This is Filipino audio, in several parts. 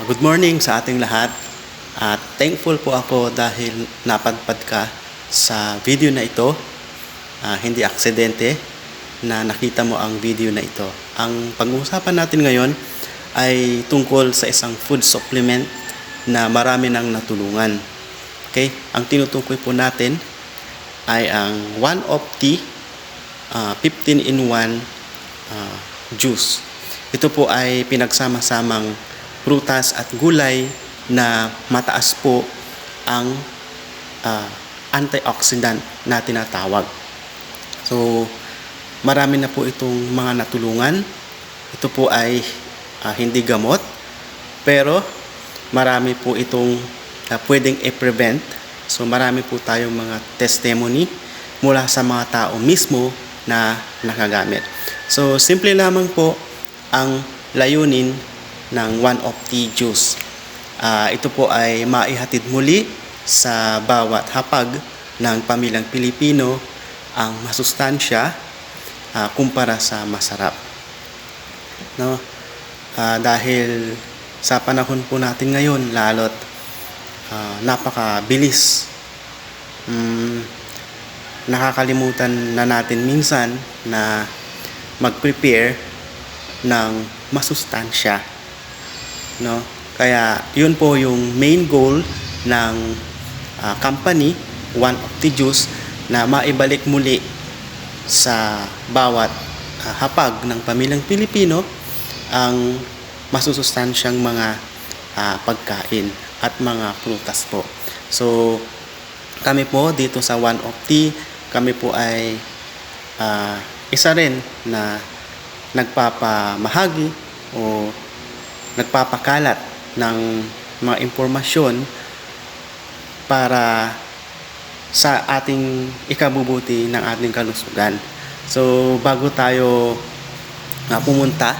Uh, Good morning sa ating lahat. At thankful po ako dahil napadpad ka sa video na ito. Ah, hindi aksidente na nakita mo ang video na ito. Ang pag-uusapan natin ngayon ay tungkol sa isang food supplement na marami nang natulungan. Okay? Ang tinutukoy po natin ay ang one of tea ah, 15 in 1 ah, juice. Ito po ay pinagsama-samang prutas at gulay na mataas po ang ah, antioxidant na tinatawag. So, marami na po itong mga natulungan. Ito po ay ah, hindi gamot, pero marami po itong ah, pwedeng i-prevent. So, marami po tayong mga testimony mula sa mga tao mismo na nakagamit. So, simple lamang po ang layunin ng One of Tea Juice. Ah, ito po ay maihatid muli sa bawat hapag ng pamilyang Pilipino ang masustansya ah, kumpara sa masarap. No? Ah, dahil sa panahon po natin ngayon, lalo't ah, napakabilis. Mm, nakakalimutan na natin minsan na mag-prepare ng masustansya. No? Kaya yun po yung main goal ng ah, company, One of the Juice, na maibalik muli sa bawat ah, hapag ng pamilyang Pilipino ang masusustansyang mga ah, pagkain at mga prutas po. So, kami po dito sa One of Tea, kami po ay ah, isa rin na nagpapamahagi o nagpapakalat ng mga impormasyon para sa ating ikabubuti ng ating kalusugan. So, bago tayo ah, pumunta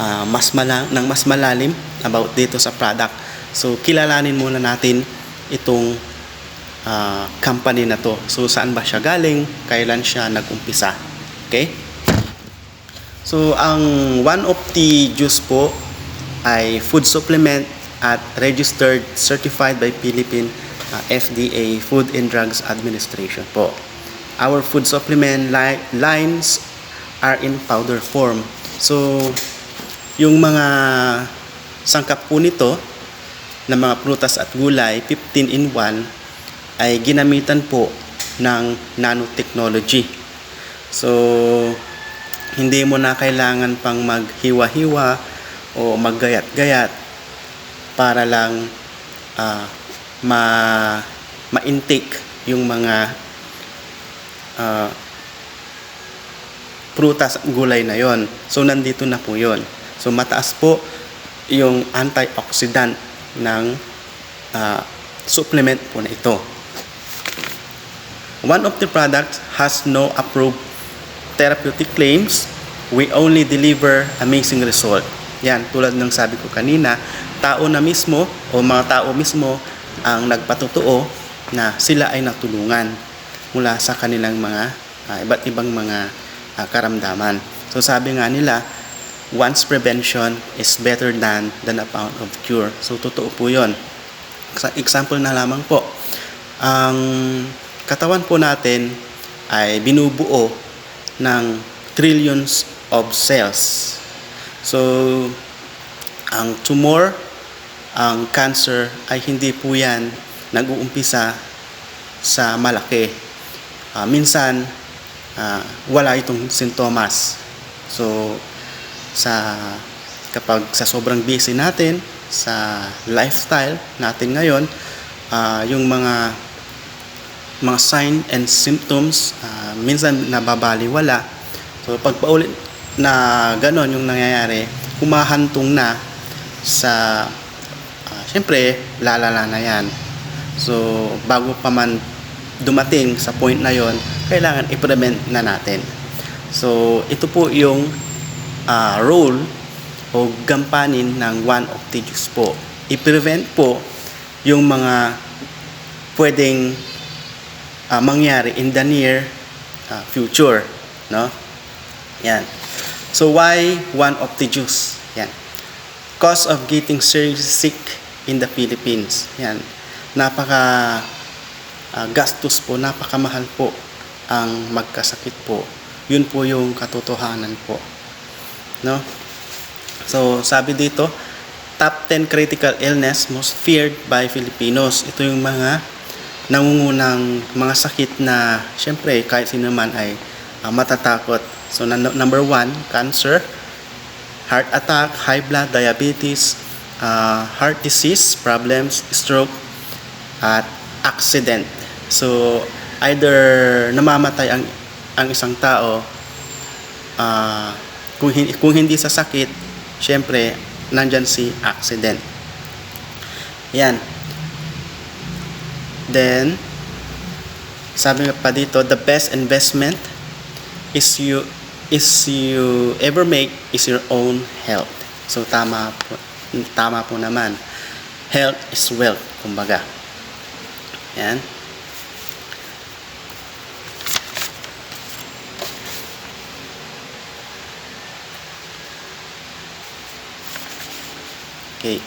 ah, mas mala- ng mas malalim about dito sa product, so kilalanin muna natin itong ah, company na to. So, saan ba siya galing? Kailan siya nag-umpisa? Okay? So, ang one of the juice po ay food supplement at registered certified by Philippine uh, FDA Food and Drugs Administration po. Our food supplement li- lines are in powder form. So, yung mga sangkap po nito na mga prutas at gulay, 15 in 1, ay ginamitan po ng nanotechnology. So, hindi mo na kailangan pang maghiwa-hiwa o maggayat-gayat para lang ah, ma ma-intake yung mga ah, prutas gulay na yon. So nandito na po yon. So mataas po yung antioxidant ng ah, supplement po na ito. One of the products has no approved therapeutic claims. We only deliver amazing result. Yan, tulad ng sabi ko kanina, tao na mismo o mga tao mismo ang nagpatotoo na sila ay natulungan mula sa kanilang mga ah, iba't ibang mga ah, karamdaman. So sabi nga nila, once prevention is better than than a pound of cure. So totoo po 'yon. Example na lamang po, ang katawan po natin ay binubuo ng trillions of cells. So, ang tumor, ang cancer ay hindi po yan nag-uumpisa sa malaki. Ah, minsan, ah, wala itong sintomas. So, sa kapag sa sobrang busy natin sa lifestyle natin ngayon, ah, yung mga mga sign and symptoms ah, minsan nababaliwala. So pag paulit na ganon yung nangyayari, humahantong na sa ah, syempre lalala na yan. So bago pa man dumating sa point na yon, kailangan i-prevent na natin. So ito po yung ah, role o gampanin ng one of the juice po. I-prevent po yung mga pwedeng ah, mangyari in the near ah, future, no? Yan. So why one of the juice? Yan. cost of getting seriously sick in the Philippines. Yan. Napaka ah, gastos po, napakamahal po ang magkasakit po. Yun po yung katotohanan po. No? So, sabi dito, top 10 critical illness most feared by Filipinos. Ito yung mga nangungunang mga sakit na syempre kahit sino man ay ah, matatakot. So, number one, cancer, heart attack, high blood, diabetes, uh, heart disease, problems, stroke, at accident. So, either namamatay ang ang isang tao ah, kung, hin- kung hindi sa sakit, syempre, nandyan si accident. Yan. Then, sabi pa dito, the best investment is you is you ever make is your own health. So tama po, tama po naman. Health is wealth, kumbaga. Yan. Okay.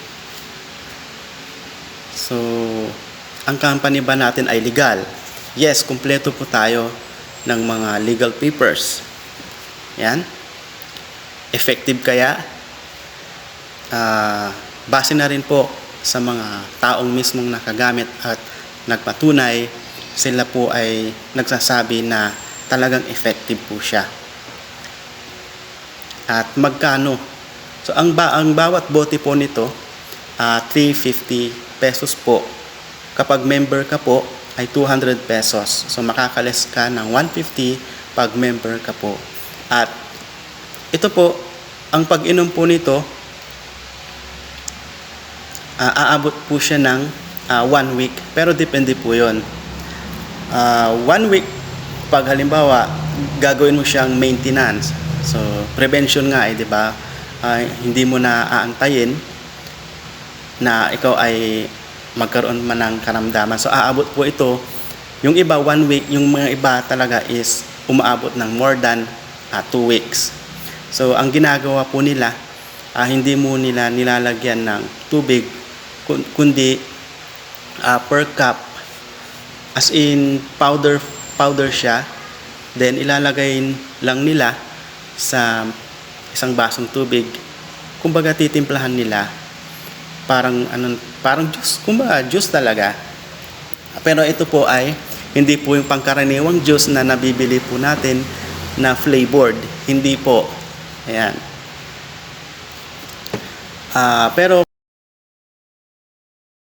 So, ang company ba natin ay legal? Yes, kumpleto po tayo ng mga legal papers. Yan. Effective kaya? Ah, base na rin po sa mga taong mismong nakagamit at nagpatunay, sila po ay nagsasabi na talagang effective po siya. At magkano? So ang ba ang bawat bote po nito ah 350 pesos po. Kapag member ka po ay 200 pesos. So makakalis ka ng 150 pag member ka po. At ito po, ang pag-inom po nito, ah, aabot po siya ng ah, one week. Pero depende po yon. Ah, one week, pag halimbawa, gagawin mo siyang maintenance. So, prevention nga eh, di ba? Ay, hindi mo na aantayin na ikaw ay magkaroon man ng karamdaman. So, aabot po ito. Yung iba, one week. Yung mga iba talaga is umaabot ng more than ah, two weeks. So, ang ginagawa po nila, ah, hindi mo nila nilalagyan ng tubig, kun- kundi ah, per cup, as in powder, powder siya, then ilalagay lang nila sa isang basong tubig. Kumbaga titimplahan nila parang ano parang juice, kumbaga juice talaga. Pero ito po ay hindi po yung pangkaraniwang juice na nabibili po natin na flavored. Hindi po. Ayan. Ah, pero